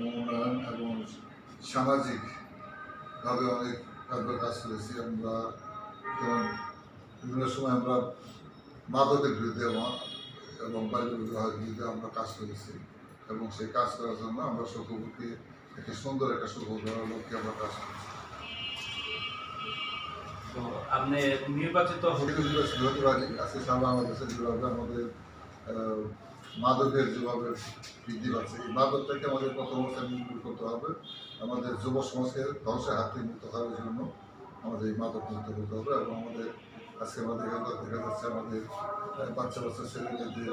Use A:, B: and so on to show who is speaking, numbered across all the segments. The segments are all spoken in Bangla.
A: এবং উন্নয়ন এবং সামাজিকভাবে অনেক কাজ করেছি আমরা। যেমন বিভিন্ন সময় আমরা মাদকের বিরুদ্ধে এবং- এবং বাল্য বিবাহের বিরুদ্ধে আমরা কাজ করেছি এবং সেই কাজ করার জন্য আমরা সকলকে একটি সুন্দর একটা সুযোগ দেওয়ার লক্ষ্যে আমরা কাজ করেছি।
B: তো আপনি নির্বাচিত হতে
A: পারি। আজকে আমাদের আহ, মাদকের যেভাবে বৃদ্ধি পাচ্ছে এই মাদকটাকে আমাদের প্রথম অবস্থায় নির্মূল করতে হবে। আমাদের যুব সমাজকে ধ্বংসের হাত থেকে মুক্ত করার জন্য আমাদের এই মাদক মুক্ত করতে হবে এবং আমাদের আজকে আমাদের দেখা যাচ্ছে আমাদের বাচ্চা বাচ্চা ছেলেমেয়েদের,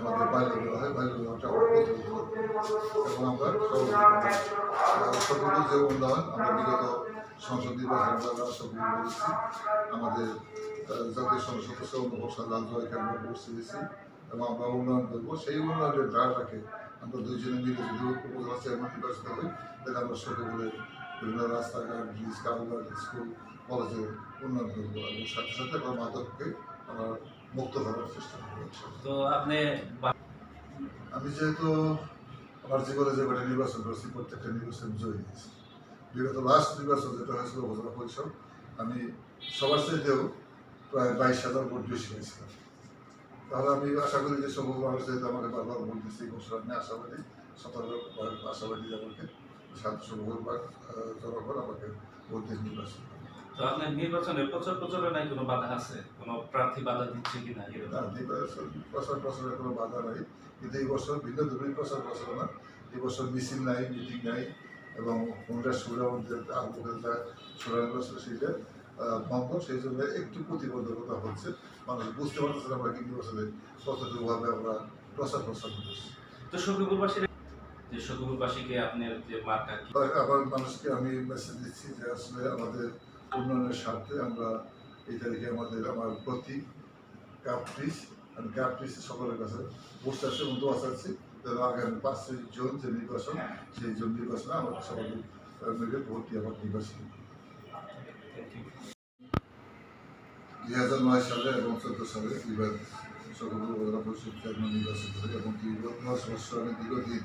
A: আমাদের বাল্য বিবাহ হয় বিবাহটা আমরা প্রতিরোধ এবং আমরা সকল যে উন্নয়ন আমরা বিগত সংসদ নির্বাচন আমরা সবগুলো বলেছি আমাদের জাতীয় সংসদ সদস্য অনুভব সাধারণ জয়কে আমরা দিয়েছি এবং আমরা উন্নয়ন করব সেই উন্নয়নের ধারাটাকে আমরা দুইজনে মিলে যদি উপজেলা চেয়ারম্যান নির্বাচিত হই তাহলে আমরা সকলে বিভিন্ন রাস্তাঘাট ব্রিজ কালভার্ট স্কুল কলেজে উন্নয়ন করব এবং সাথে সাথে আমরা মাদককে আমরা মুক্ত করার চেষ্টা করব
B: তো আপনি
A: আমি যেহেতু আমার জীবনে যে কটা নির্বাচন করেছি প্রত্যেকটা নির্বাচন জয়ী হয়েছি। বিগত লাস্ট নির্বাচন যেটা হয়েছিল উপজেলা পরিষদ আমি সবার চাইতেও প্রায় বাইশ হাজার ভোট বেশি হয়েছিলাম। তাহলে আমি আশা করি যে সকল মানুষ যেহেতু আমাকে বারবার ভোট দিচ্ছে এই বছর আমি আশাবাদী সতর্ক আশাবাদী আমাকে সাত জনগণ আমাকে ভোট দিয়ে নির্বাচন করে।
B: তো আপনার নির্বাচনে প্রচার প্রচারণায় কোনো বাধা আছে? কোনো প্রার্থী বাধা দিচ্ছে কিনা
A: প্রচার প্রচারের কোনো বাধা নাই। কিন্তু এই বছর ভিন্ন ধরনের প্রচার প্রচারণা। এই বছর মিছিল নাই মিটিং নাই এবং কোনটা সুরা আগ্রহের যা সুরা সেটা আহ, সেই জন্য একটু প্রতিবন্ধকতা হচ্ছে। মানুষ বুঝতে পারতেছে আমরা কি নির্বাচনে কতটুকুভাবে আমরা প্রচার প্রচার করছি
B: তো সখীপুরবাসীর যে সখীপুরবাসীকে আপনার যে মার্কা
A: আবার মানুষকে আমি মেসেজ দিচ্ছি যে আসলে আমাদের উন্নয়নের স্বার্থে আমরা এই তারিখে আমাদের আমার আমি সকলের কাছে এবং দোয়া চাচ্ছি আগামী পাঁচই জুন যে নির্বাচন সেই জুন নির্বাচনে আমরা সকলে মিলে ভোট দিয়ে আবার নির্বাচন দুই হাজার নয় সালে এবং চোদ্দ সালে দুইবার সকল উপজেলা পরিষদ চেয়ারম্যান নির্বাচন করি এবং দুই দীর্ঘদিন